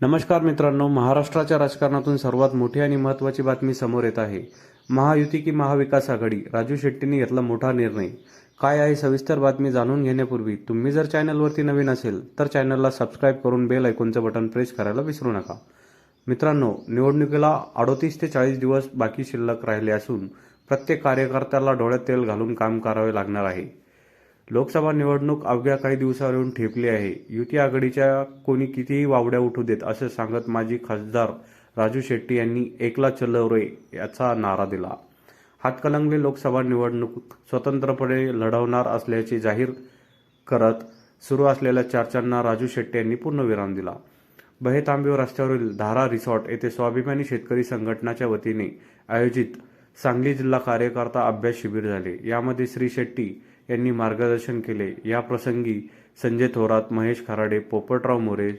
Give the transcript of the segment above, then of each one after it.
नमस्कार मित्रांनो महाराष्ट्राच्या राजकारणातून सर्वात मोठी आणि महत्त्वाची बातमी समोर येत आहे. महायुती की महाविकास आघाडी? राजू शेट्टींनी घेतला मोठा निर्णय. काय आहे सविस्तर बातमी जाणून घेण्यापूर्वी तुम्ही जर चॅनलवरती नवीन असेल तर चॅनलला सबस्क्राईब करून बेल ऐकूनचं बटन प्रेस करायला विसरू नका. मित्रांनो निवडणुकीला अडोतीस ते चाळीस दिवस बाकी शिल्लक राहिले असून प्रत्येक कार्यकर्त्याला डोळ्यात तेल घालून काम करावे लागणार आहे. लोकसभा निवडणूक अवघ्या काही दिवसावर येऊन ठेपली आहे. युती आघाडीच्या कोणी कितीही वावड्या उठू देत असं सांगत माजी खासदार राजू शेट्टी यांनी एकला चलो रे याचा नारा दिला. हातकलंगले लोकसभा निवडणूक स्वतंत्रपणे लढवणार असल्याचे जाहीर करत सुरू असलेल्या चर्चांना राजू शेट्टी यांनी पूर्णविराम दिला. बहेतांबेव रस्त्यावरील धारा रिसॉर्ट येथे स्वाभिमानी शेतकरी संघटनाच्या वतीने आयोजित सांगली जिल्हा कार्यकर्ता अभ्यास शिबिर झाले. यामध्ये श्री शेट्टी यांनी मार्गदर्शन केले. या प्रसंगी संजय थोरात महेश खराडे पोपटराव मोरे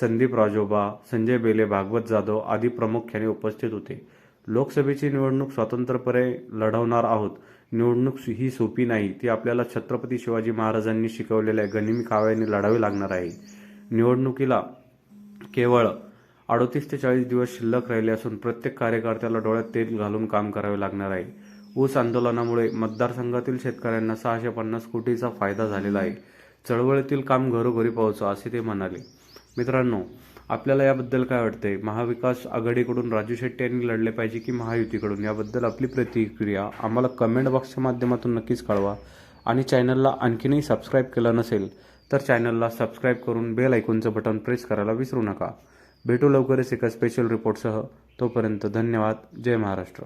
संदीप राजोबा संजय बेले भागवत जाधव आदी प्रामुख्याने उपस्थित होते. लोकसभेची निवडणूक स्वातंत्र्यपणे लढवणार आहोत. निवडणूक ही सोपी नाही. ती आपल्याला छत्रपती शिवाजी महाराजांनी शिकवलेल्या गनिमी काव्याने लढावी लागणार आहे. निवडणुकीला केवळ अडोतीस ते चाळीस दिवस शिल्लक राहिले असून प्रत्येक कार्यकर्त्याला डोळ्यात तेल घालून काम करावे लागणार आहे. ऊस आंदोलनामुळे मतदारसंघातील शेतकऱ्यांना सहाशे पन्नास कोटीचा फायदा झालेला आहे. चळवळीतील काम घरोघरी पोहोचो असे ते म्हणाले. मित्रांनो आपल्याला याबद्दल काय वाटतंय? महाविकास आघाडीकडून राजू शेट्टी यांनी लढले पाहिजे की महायुतीकडून? याबद्दल आपली प्रतिक्रिया आम्हाला कमेंट बॉक्सच्या माध्यमातून नक्कीच कळवा. आणि चॅनलला आणखीनही सबस्क्राईब केलं नसेल तर चॅनलला सबस्क्राईब करून बेल ऐकूनचं बटन प्रेस करायला विसरू नका. भेटू लवकरच एका स्पेशल रिपोर्टसह तोपर्यंत धन्यवाद. जय महाराष्ट्र.